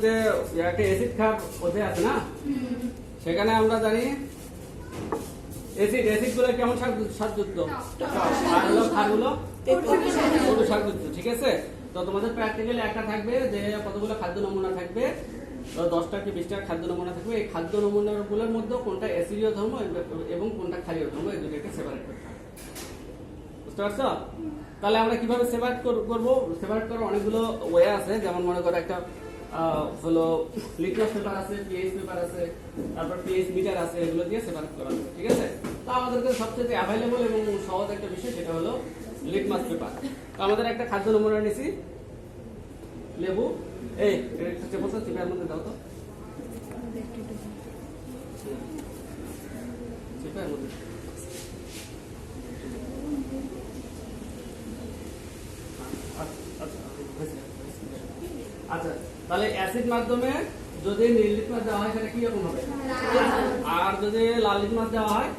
যে একটা অ্যাসিড ওতে আছে না? সেখানে আমরা জানি অ্যাসিড অ্যাসিডগুলো কেমন স্বাদ- স্বাদযুক্ত আর হলো খারগুলো কটু স্বাদযুক্ত ঠিক আছে? তো তোমাদের প্র্যাকটিক্যালি একটা থাকবে যে কতগুলো খাদ্য নমুনা থাকবে? তো দশটা কি বিশটা খাদ্য নমুনা থাকবে? এই খাদ্য নমুনাগুলোর মধ্যে কোনটা অ্যাসিডীয় ধর্ম এবং কোনটা ক্ষারীয় ধর্ম এই দুটোকে সেপারেট করতে হবে। বুঝতে পারছ? তাহলে আমরা কীভাবে সেপারেট করব? সেপারেট করার অনেকগুলো ওয়ে আছে। যেমন মনে করো একটা হলো লিটমাস পেপার আছে পিএইচ পেপার আছে, তারপর পিএইচ মিটার আছে, এগুলো দিয়ে সেপারেট করা যাবে ঠিক আছে? তো আমাদের কাছে সবচেয়ে অ্যাভেলেবল এবং সহজ একটা বিষয়, সেটা হলো লিটমাস পেপার তো আমাদের একটা খাদ্য নমুনা নিছি লেবু। এই একটা চেপা চিপার মধ্যে দাও তো। চিপার মধ্যে। আচ্ছা তাহলে অ্যাসিড মাধ্যমে যদি নীল মাছ দেওয়া হয় সেটা কি রকম হবে? আর যদি লাল মাছ দেওয়া হয়,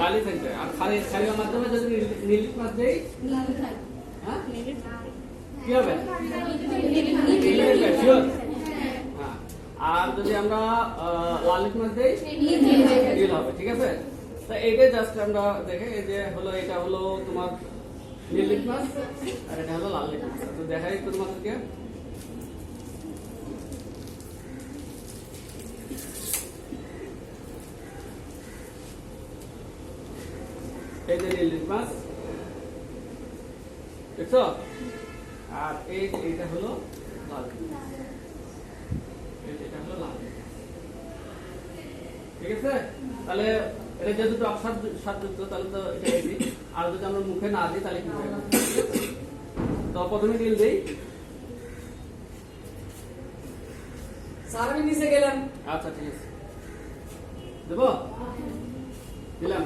লালি থাকবে। আর খালি খালির মাধ্যমে যদি নীল মাছ দেই হ্যাঁ? কি হবে? হ্যাঁ। আর যদি আমরা লাল মাছ দেই, নীল হবে, ঠিক আছে? তো এইটাই জাস্ট আমরা দেখে, এই যে হলো, এটা হলো তোমার নীল লিটমাস আর এটা হলো লাল লিটমাস তো দেখাই তোমাদেরকে। দেখছ? আর এই এটা হলো লাল লিটমাস। এই যে এটা হলো লাল ঠিক আছে? তাহলে এটা যেহেতু টক স্বাদযুক্ত তাহলে তো এটা easy। আর যদি আমরা মুখে না দিই তাহলে কি হবে? তো প্রথমে নীল দিই। স্যার আমি নিচে গেলাম। আচ্ছা ঠিক আছে। দেবো? দিলাম।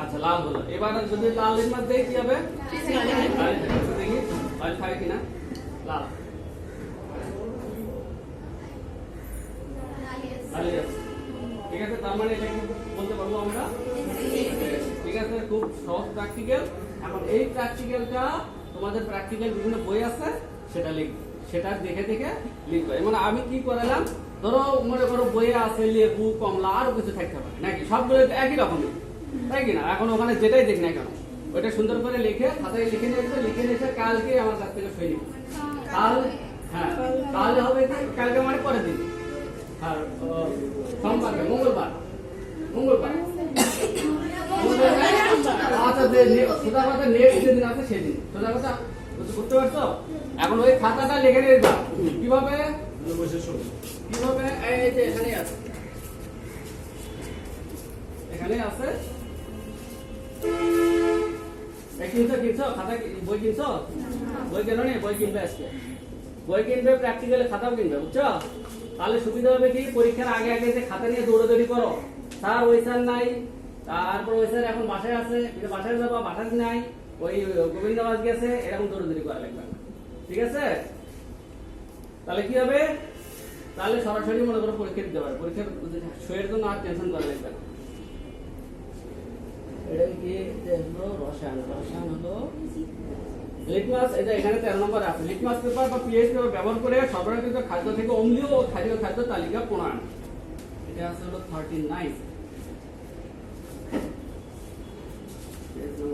আচ্ছা লাল হলো। এবার যদি দেই, কি হবে? তার মানে এটা বলতে পারব আমরা? ঠিক আছে, খুব সহজ প্র্যাকটিক্যাল এখন এই প্র্যাকটিক্যালটা তোমাদের প্র্যাকটিক্যাল বিভিন্ন বই আছে, সেটা লিখবে। সেটা দেখে দেখে লিখবে। মানে আমি কি করালাম? ধরো মনে করো বইয়ে আছে লেবু কমলা আরও কিছু থাকতে পারে নাকি? সবগুলো একই রকমই তাই কি না এখন ওখানে যেটাই দেখ না কেন ওইটা সুন্দর করে লিখে খাতায় লিখে নিয়ে লিখে নিয়ে কালকে আমার কাছ থেকে সই কাল হ্যাঁ তাহলে হবে কালকে মানে পরের দিন। আর আহ, সোমবারকে মঙ্গলবার। মঙ্গলবার। আচ্ছা সোজা কথা নেক্সট যেদিন আছে সেদিন। সোজা কথা বুঝতে- বুঝতে পারছ? এখন ওই খাতাটা লিখে নিয়ে কীভাবে? কীভাবে? এই যে এখানে আছে। এখানে আছে। কিনছো কিনছো? খাতা বই কিনছো? বই কেন নি? বই কিনবে আজকে। বই কিনবে প্র্যাকটিক্যালে খাতাও কিনবে বুঝছ? তাহলে সুবিধা হবে কি? পরীক্ষার আগে আগে যে খাতা নিয়ে দৌড়াদৌড়ি করো। স্যার ওই স্যার নাই। তারপর ওই স্যার এখন বাসায় আছে। বাসায় যাব বাসায় নাই। ওই গোবিন্দ মাস গেছে, এরকম দৌড়াদৌড়ি করা লাগবে। ঠিক আছে? তাহলে কি হবে? তাহলে সরাসরি মনে করো পরীক্ষা দিতে পারে। পরীক্ষার শোয়ের জন্য আর টেনশন করা লাগবে না। রসায়ন। রসায়ন হলো লিটমাস এটা এখানে পিএইচ ব্যবহার করে সরবরাহকৃত খাদ্য থেকে অম্লীয় ক্ষারীয় খাদ্য তালিকা প্রণয়ন। এটা আছে হলো থার্টি নাইন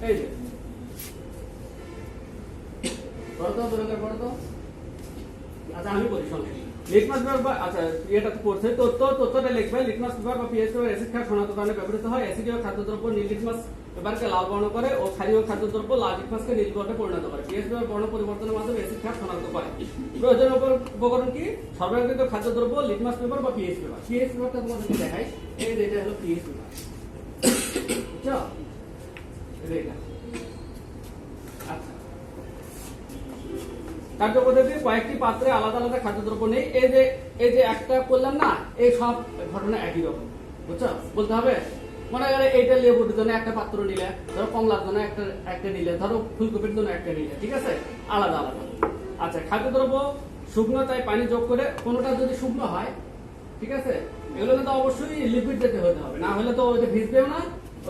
এই যে পড়ো তো দূরে পড়ো তো আচ্ছা আমি বলি শোনো লিটমাস পেপার আচ্ছা এটা পড়ছে। তথ্য তথ্যটা লিখবে। লিটমাস পেপার বা পিএইচ পেপার অ্যাসিড খার শনাক্তকরণে ব্যবহৃত হয়। অ্যাসিডীয় খাদ্যদ্রব্য নীল লিটমাস পেপারকে লাল বর্ণ করে ও ক্ষারীয় খাদ্যদ্রব্য লাল লিটমাসকে নীল বর্ণে পরিণত করে। পিএইচ পেপার বর্ণ পরিবর্তনের মাধ্যমে অ্যাসিড খার শনাক্ত করে প্রয়োজনীয় উপ- উপকরণ কি? সরবরাহকৃত খাদ্যদ্রব্য লিটমাস পেপার বা পিএইচ পেপার পিএইচ পেপারটা তোমাদেরকে দেখাই। এই এটা হলো পিএইচ পেপার বুঝছ এই যে এটা আচ্ছা কয়েকটি পাত্রে আলাদা আলাদা খাদ্যদ্রব্য নেই। এই যে এই যে একটা করলাম না, এই সব ঘটনা একই রকম। বলতে হবে, মনে করে এইটা লেবুর জন্য একটা পাত্র নিলে, ধরো কমলার জন্য একটা একটা নিলে, ধরো ফুলকপির জন্য একটা নিলে, ঠিক আছে? আলাদা আলাদা। আচ্ছা খাদ্যদ্রব্য শুকনো তাই পানি যোগ করে কোনোটা যদি শুকনো হয়, ঠিক আছে? এগুলো কিন্তু অবশ্যই লিকুইড জাতীয় হতে হবে। না হলে তো ওইটা ভিজবেও না,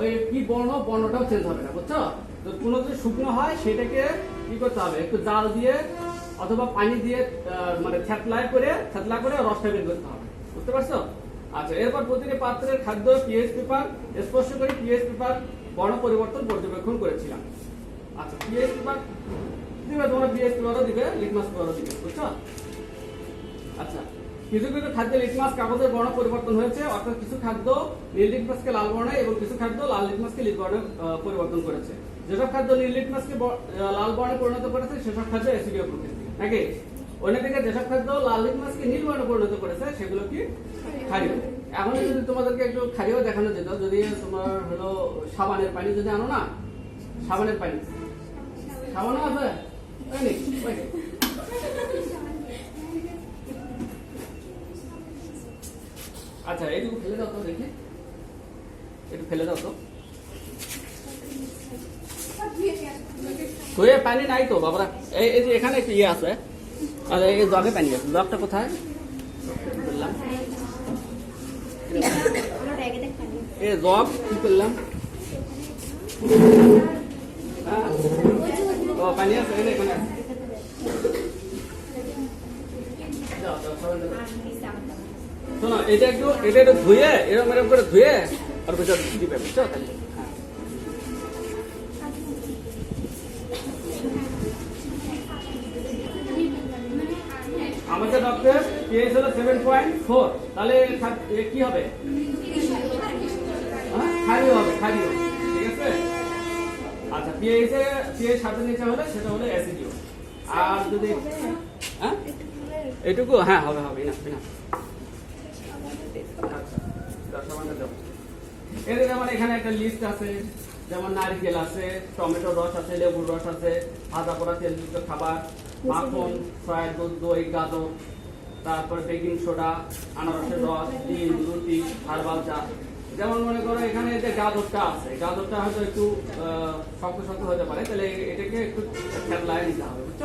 ওই কি বর্ণ, বর্ণটাও চেঞ্জ হবে না, বুঝছ? তো কোনো যদি শুকনো হয়, সেটাকে কি করতে হবে, একটু জাল দিয়ে অথবা পানি দিয়ে মানে থ্যাতলায় করে থ্যাতলা করে রসটা বের করতে হবে। বুঝতে পারছ? আচ্ছা এরপর প্রতিটি পাত্রের খাদ্য পিএইচ পেপার স্পর্শ করে পিএইচ পেপার বর্ণ পরিবর্তন পর্যবেক্ষণ করেছিলাম। আচ্ছা পিএইচ পেপার দিবে, তোমরা পিএইচ পেপারও দিবে লিটমাস পেপারও দিবে, বুঝছ? আচ্ছা কিছু কিছু খাদ্যে লিটমাস কাগজের বর্ণ পরিবর্তন হয়েছে, অর্থাৎ কিছু খাদ্য নীল লিটমাসকে লাল বর্ণে এবং কিছু খাদ্য লাল লিটমাসকে নীল বর্ণে পরিবর্তন করেছে। যেসব খাদ্য নীল লিটমাসকে লাল বর্ণে পরিণত করেছে, সেসব খাদ্য অ্যাসিডীয় প্রকৃতি নাকি? অন্যদিকে যেসব খাদ্য লাল নীল বর্ণে পরিণত করেছে সেগুলো কি এখন যদি তোমাদেরকে একটু দেখানো যেত, যদি তোমার হলো সাবানের পানি যদি আনো না, সাবানের পানি। সাবানও আছে। আচ্ছা এইটুকু ফেলে দাও তো দেখি। একটু ফেলে দাও তো। ধুয়ে পানি নাই তো বাবারা এই এই যে এখানে একটু ইয়ে আছে আর এই জগে পানি আছে জগটা কোথায় বললাম এই জগ কি করলাম হ্যাঁ? ও পানি আছে এই যে এখানে আছে। যাও, যাও, সবাই যাও। শোনো এটা একটু এটা একটু ধুয়ে এরকম এরকম করে ধুয়ে আর ভিতর দিবে বুঝছ ডক্টর পিএইচ হলো সেভেন পয়েন্ট ফোর তাহলে কি হবে? হ্যাঁ, হবে ঠিক আছে? আচ্ছা পিএইচ এ পিএইচ সাথে নিচে হলে সেটা হলো অ্যাসিডিও আর যদি হ্যাঁ? এটুকু? হ্যাঁ হবে হবে না না এর যেমন এখানে একটা লিস্ট আছে যেমন নারকেল আছে টমেটোর রস আছে লেবুর রস আছে ভাজা করা তেলযুক্ত খাবার মাখন সয়া দুধ দই গাজর। তারপরে বেকিং সোডা আনারসের রস ডিম রুটি হারবাল চা যেমন মনে করো এখানে যে গাজরটা আছে গাজরটা হয়তো একটু শক্ত শক্ত হতে পারে তাহলে এটাকে একটু থ্যাপলায় নিতে হবে বুঝছ?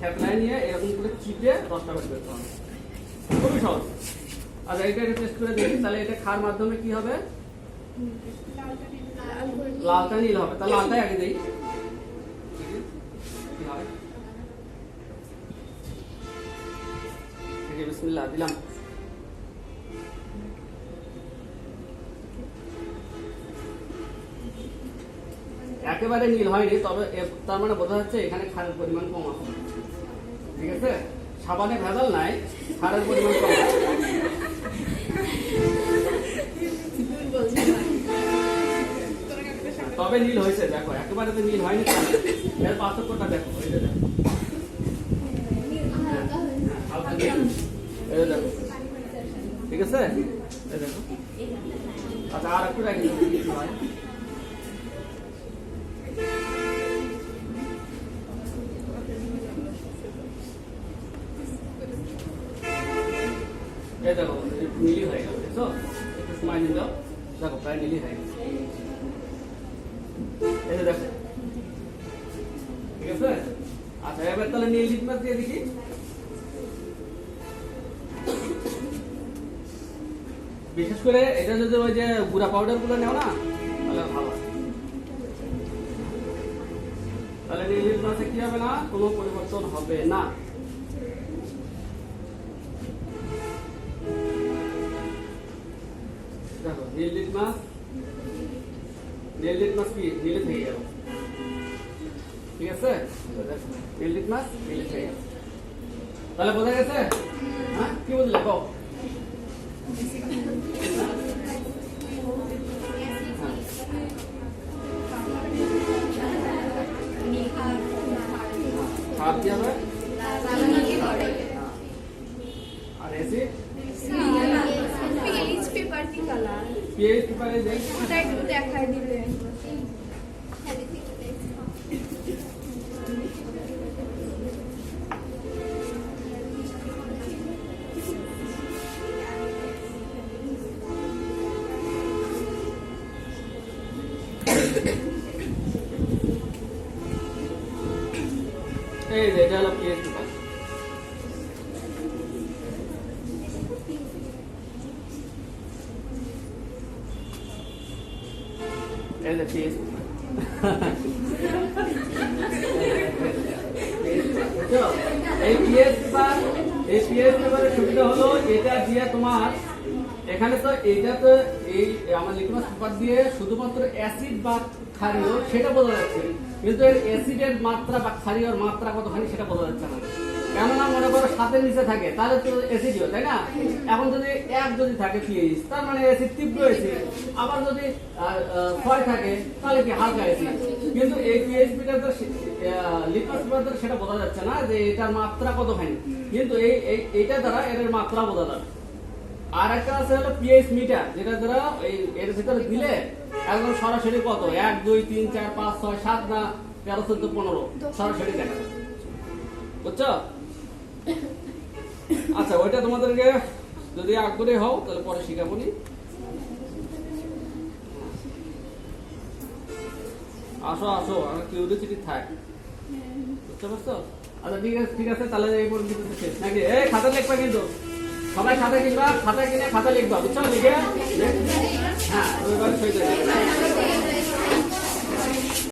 থ্যাপলায় নিয়ে এরকম করে চিপে রসটা বের করতে হবে। খুবই সহজ। আচ্ছা এটা টেস্ট করে দেখি তাহলে এটা খাওয়ার মাধ্যমে কি হবে? লালটা নীল হবে তাহলে লালটাই আগে দেই। বিসমিল্লাহ দিলাম একেবারে নীল হয়নি, তবে তার মানে বোঝা যাচ্ছে এখানে খারের পরিমাণ কম আছে। ঠিক আছে? সাবানে ভেজাল নাই, খারের পরিমাণ কম তবে নীল হয়েছে, দেখো, একেবারে তো নীল হয়নি। এর পার্থক্যটা দেখো, এই যে দেখো। হালকা। দেখো। ঠিক আছে? এই দেখো। আচ্ছা আর একটু রাখি। দেখি কি হয় এই দেখো নীলি হয়ে গেল, দেখছ? একটু সময় নিল দেখো, প্রায় নীলি হয়ে গেছে। দেখো। ঠিক আছে? আচ্ছা এবার তাহলে নীল লিটমাস দিয়ে দেখি বিশেষ করে এটা যদি ওই যে গুঁড়া পাউডারগুলো নেও না, তাহলে ভালো। তাহলে নীল লিটমাসে কি হবে না? কোনো পরিবর্তন হবে না। ঠিক আছে? তাহলে বোঝা গেছে? হ্যাঁ? কি বুঝলে কো এই যে পিএস এই পিএস এই পিএস সুবিধা হলো এটা দিয়ে তোমার, এখানে তো এইটা তো এই আমার লিটমাস পেপার দিয়ে শুধুমাত্র অ্যাসিড বা ক্ষারীয় সেটা বোঝা যাচ্ছে। কিন্তু এর অ্যাসিডের মাত্রা বা ক্ষারীয়র মাত্রা কতখানি সেটা বোঝা যাচ্ছে না কেননা মনে করো নিচে থাকে, তাহলে তো তাই না? এখন যদি এক যদি থাকে পিএইচ তার মানে তীব্র আবার যদি ছয় থাকে, তাহলে কি হালকা কিন্তু এই তো সেটা বোঝা যাচ্ছে না যে এটার মাত্রা কিন্তু এই, এই- এইটা দ্বারা মাত্রা বোঝা যাবে। আর একটা আছে হলো পিএইচ মিটার যেটা দ্বারা এই, এর ভিতরে দিলে একদম সরাসরি কত? এক, দুই, তিন, চার, পাঁচ, ছয়, সাত না তেরো, চোদ্দ, পনেরো? সরাসরি দেখা যাবে। বুঝছ? আচ্ছা ওইটা তোমাদেরকে যদি আগ্রহী হও, তাহলে পরে শিখাবো নি। আসো আসো, আমার কিউরিয়াসিটি থাক বুঝতে পারছ? আচ্ছা ঠিক আছে ঠিক আছে, তাহলে এই পর্যন্ত শেষ। নাকি? এই খাতা লিখবা কিন্তু। সবাই খাতা কিনবা, খাতা কিনে খাতা লিখবা, বুঝছ? লিখে? হ্যাঁ।